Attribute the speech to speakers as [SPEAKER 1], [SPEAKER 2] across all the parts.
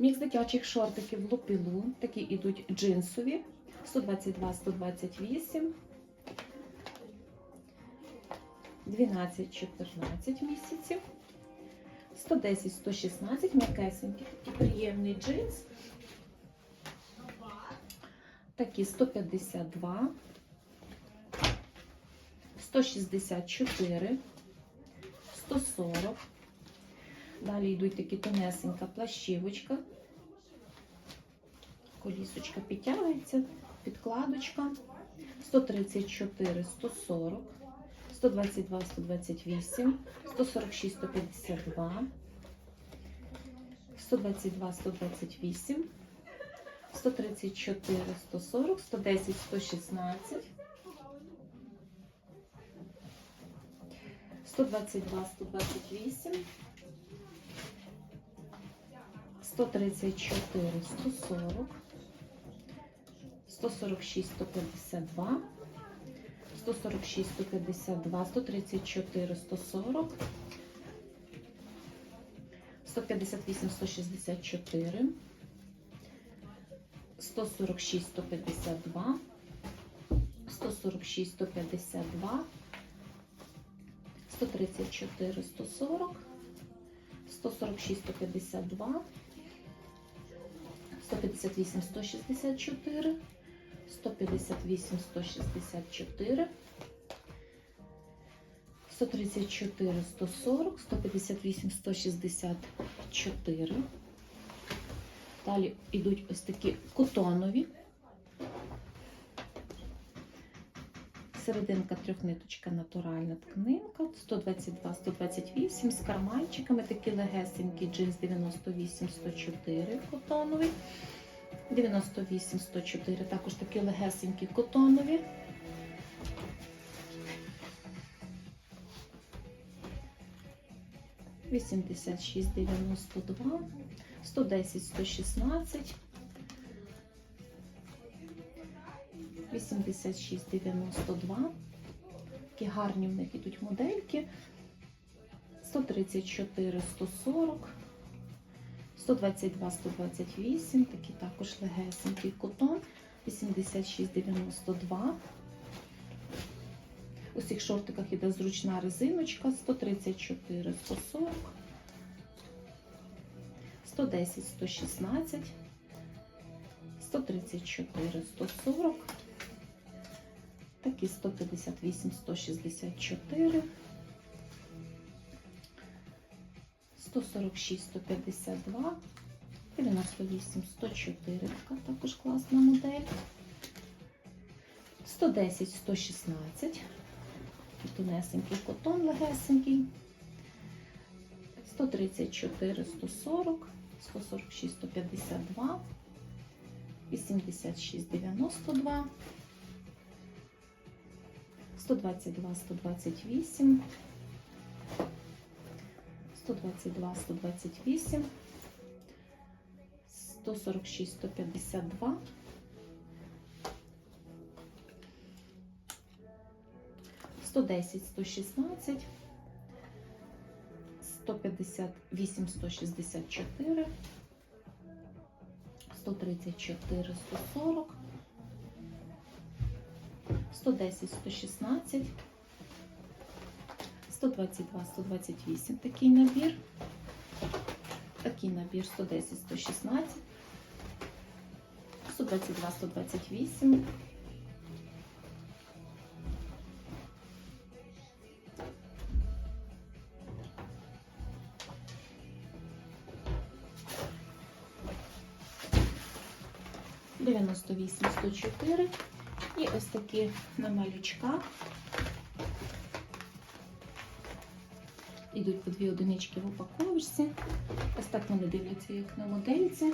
[SPEAKER 1] Мікс дитячих шортиків лупілу. Такі ідуть джинсові. 122-128. 12-14 місяців. 110-116 м'якесенький. Такий приємний джинс. Такі 152. 164. 140. Далі йдуть такі тонесенька плащівочка. Колісочка підтягується, підкладочка. 134, 140, 122, 128, 146, 152, 122, 128, 134, 140, 110, 116, 122, 128, 134, 140, 146, 152, 146, 152, 134, 140, 158, 164, 146, 152, 146, 152, 134, 140, 146, 152, 158, 164, 158, 164, 134, 140, 158, 164. Далі йдуть ось такі котонові. Серединка трьохниточка натуральна тканинка, 122, 128 з карманчиками, такі легесенькі джинс 98, 104 котоновий. 98, 104, також такі легесенькі котонові. Вісімдесят шість, дев'яносто два, сто десять, сто шістнадцять, вісімдесят шість, дев'яносто два. Такі гарні в них ідуть модельки. 134, 140. 122, 128, такі також легесенький котон, 86, 92. У цих шортиках іде зручна резиночка, 134, 140, 110, 116, 134, 140, такі 158, 164, 146, 152, 98, 104, така також класна модель. 110, 116, такий тонесенький котон легесенький. 134, 140, 146, 152, 86, 92, 122, 128, 122, 128, 146, 152, 110, 116, 158, 164, 134, 140, 110, 116, 122, 128 такий набір. Такий набір 110, 116, 122, 128. Дев'яносто вісім, сто чотири. І ось такі на малючках. Ідуть по дві одинички в упаковочці. Ось так вони дивляться, як на модельці.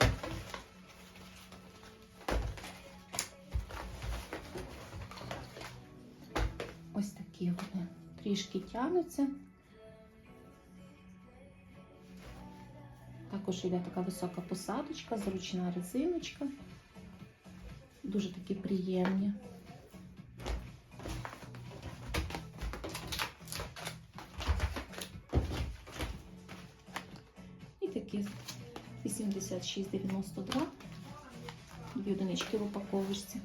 [SPEAKER 1] Ось такі вони трішки тягнуться. Також йде така висока посадочка, зручна резиночка. Дуже такі приємні. Такі 86,92. Дві одинички в упаковочці.